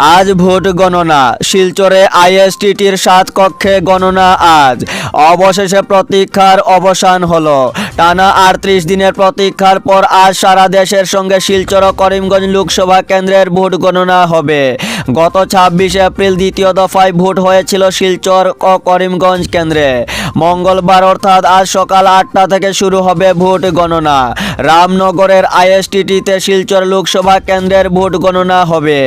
আজ ভোট গণনা। শিলচরে আইএসটিটির সাত কক্ষে গণনা আজ। অবশেষে প্রতীক্ষার অবসান হলো। টানা আটত্রিশ দিনের প্রতীক্ষার পর আজ সারা দেশের সঙ্গে শিলচর করিমগঞ্জ লোকসভা কেন্দ্রের ভোট গণনা হবে। গত ছাব্বিশে এপ্রিল দ্বিতীয় দফায় ভোট হয়েছিল শিলচর ও করিমগঞ্জ কেন্দ্রে। মঙ্গলবার অর্থাৎ আজ সকাল আটটা থেকে শুরু হবে ভোট গণনা। রামনগরের আইএসটিটিতে শিলচর লোকসভা কেন্দ্রের ভোট গণনা হবে।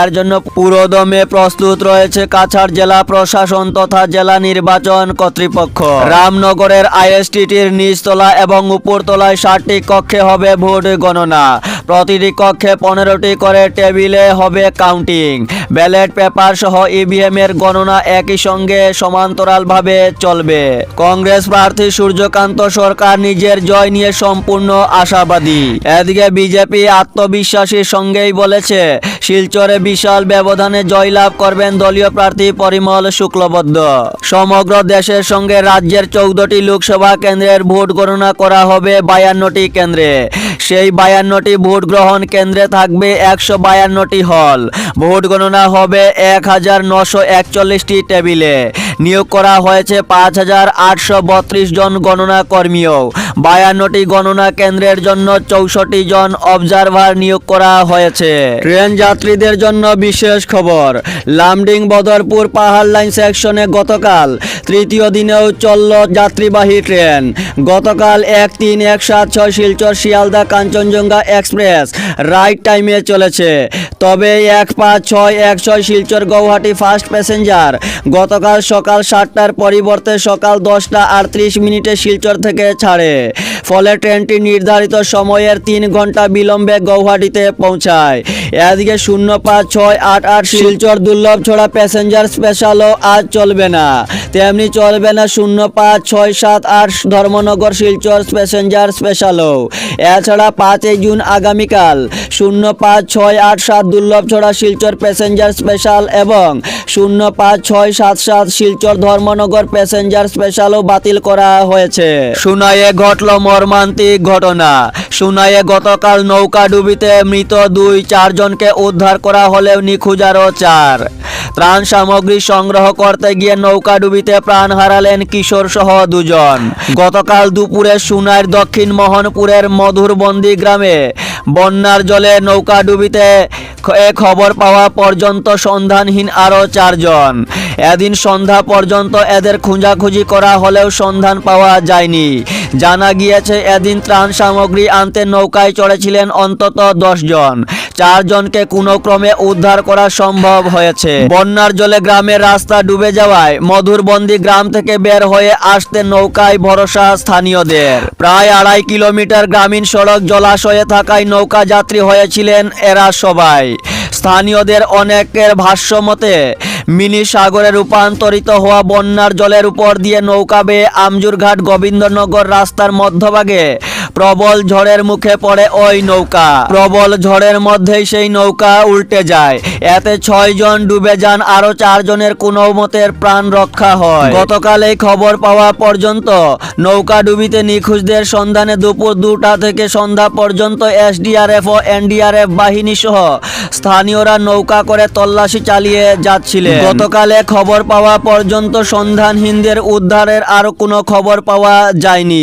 এর জন্য পুরোদমে প্রস্তুত রয়েছে কাছাড় জেলা প্রশাসন তথা জেলা নির্বাচন কর্তৃপক্ষ। রামনগরের আইএসটিটির নিচতলা এবং উপরতলায় ষাটটি কক্ষে হবে ভোট গণনা। প্রতিটি কক্ষে পনেরোটি করে টেবিলে হবে কাউন্টিং। ব্যালট পেপার সহ ইভিএম এর গণনা একই সঙ্গে সমান্তরালভাবে চলবে। কংগ্রেস প্রার্থী সূর্যকান্ত সরকার নিজের জয় নিয়ে সম্পূর্ণ আশাবাদী। এদিকে বিজেপি আত্মবিশ্বাসীর সঙ্গেই বলেছে, শিলচরে বিশাল ব্যবধানে জয়লাভ করবেন দলীয় প্রার্থী পরিমল শুক্লবদ্ধ সমগ্র দেশের সঙ্গে রাজ্যের চৌদ্দটি লোকসভা কেন্দ্রের ভোট গণনা করা হবে বায়ান্নটি কেন্দ্রে। সেই বায়ান্নটি ভোট গ্রহণ কেন্দ্রে থাকবে একশো বায়ান্নটি হল। ভোট গণনা হবে এক হাজার নশো একচল্লিশটি টেবিলে। নিয়োগ করা হয়েছে পাঁচ হাজার আটশো বত্রিশ জন গণনা কর্মীও বায়ান্নটি গণনা কেন্দ্রের জন্য চৌষট্টি জন অবজারভার নিয়োগ করা হয়েছে। ট্রেন যাত্রীদের জন্য বিশেষ খবর, লামডিং বদরপুর পাহাড় লাইন সেকশনে গতকাল তৃতীয় দিনেও চলল যাত্রীবাহী ট্রেন। গতকাল এক তিন এক সাত ছয় শিলচর, শিয়ালদা, কাঞ্চনজঙ্ঘা এক্সপ্রেস রাইট টাইমে চলেছে। তবে এক পাঁচ ছয় এক ছয় শিলচর গৌহাটি ফার্স্ট প্যাসেঞ্জার গতকাল সকাল সাতটার পরিবর্তে সকাল দশটা আটত্রিশ মিনিটে শিলচর থেকে ছাড়ে। ফলে ট্রেনটি নির্ধারিত সময়ের তিন ঘণ্টা বিলম্বে গৌহাটিতে পৌঁছায়। এদিকে শূন্য পাঁচ ছয় আট আট শিলচর দুর্লভ ছড়া প্যাসেঞ্জার স্পেশালও আজ চলবে না। তেমনি চলবে না শূন্য পাঁচ ছয় সাত আট ধর্মনগর শিলচর প্যাসেঞ্জার স্পেশালও এছাড়া পাঁচই জুন আগামীকাল শূন্য পাঁচ ছয় আট সাত দুর্লভ ছড়া শিলচর প্যাসেঞ্জার স্পেশাল এবং শূন্য পাঁচ ছয় সাত সাত শিলচর ধর্মনগর প্যাসেঞ্জার স্পেশালও বাতিল করা হয়েছে। সুনাইয়ে ঘটল মর্মান্তিক ঘটনা। সুনাইয়ে গতকাল নৌকা ডুবিতে মৃত দুই, চারজনকে উদ্ধার করা হলেও নিখোঁজ আরও চার। ত্রাণ সামগ্রী সংগ্রহ করতে গিয়ে নৌকা ডুবিতে প্রাণ হারালেন কিশোর সহ দুজন। গতকাল দুপুরে সুনাইর দক্ষিণ মোহনপুরের মধুরবন্দি গ্রামে বন্যার জলে নৌকা ডুবিতে এ খবর পাওয়া পর্যন্ত সন্ধানহীন আরও চারজন। এদিন সন্ধ্যা পর্যন্ত এদের খোঁজাখুঁজি করা হলেও সন্ধান পাওয়া যায়নি। জানা গিয়েছে, এদিন ত্রাণ সামগ্রী আনতে নৌকায় চড়েছিলেন অন্তত জন চারজনকে কোনো ক্রমে উদ্ধার করা সম্ভব হয়েছে। বন্যার জলে গ্রামের রাস্তা ডুবে যাওয়ায় মধুরবন্দি গ্রাম থেকে বের হয়ে আসতে নৌকায় ভরসা স্থানীয়দের। প্রায় আড়াই কিলোমিটার গ্রামীণ সড়ক জলাশয়ে থাকায় নৌকা যাত্রী হয়েছিলেন এরা সবাই। স্থানীয়দের অনেকের ভাষ্য মতে, মিনি সাগরে রূপান্তরিত হওয়া বন্যার জলের উপর দিয়ে নৌকা বেয়ে আমজুরঘাট গোবিন্দনগর রাস্তার মধ্যভাগে প্রবল ঝড়ের মুখে পড়ে ওই নৌকা। প্রবল ঝড়ের মধ্যেই সেই নৌকা উল্টে যায়। এতে ছয় জন ডুবে যান আরও চারজনের কোনো মতের প্রাণ রক্ষা হয়। গতকাল এই খবর পাওয়া পর্যন্ত নৌকা ডুবিতে নিখোঁজদের সন্ধানে দুপুর দুটা থেকে সন্ধ্যা পর্যন্ত এসডিআরএফ ও এনডিআরএফ বাহিনী সহ স্থানীয়রা নৌকা করে তল্লাশি চালিয়ে যাচ্ছিলেন। গতকালে খবর পাওয়া পর্যন্ত সন্ধানহীনদের উদ্ধারের আর কোনো খবর পাওয়া যায়নি।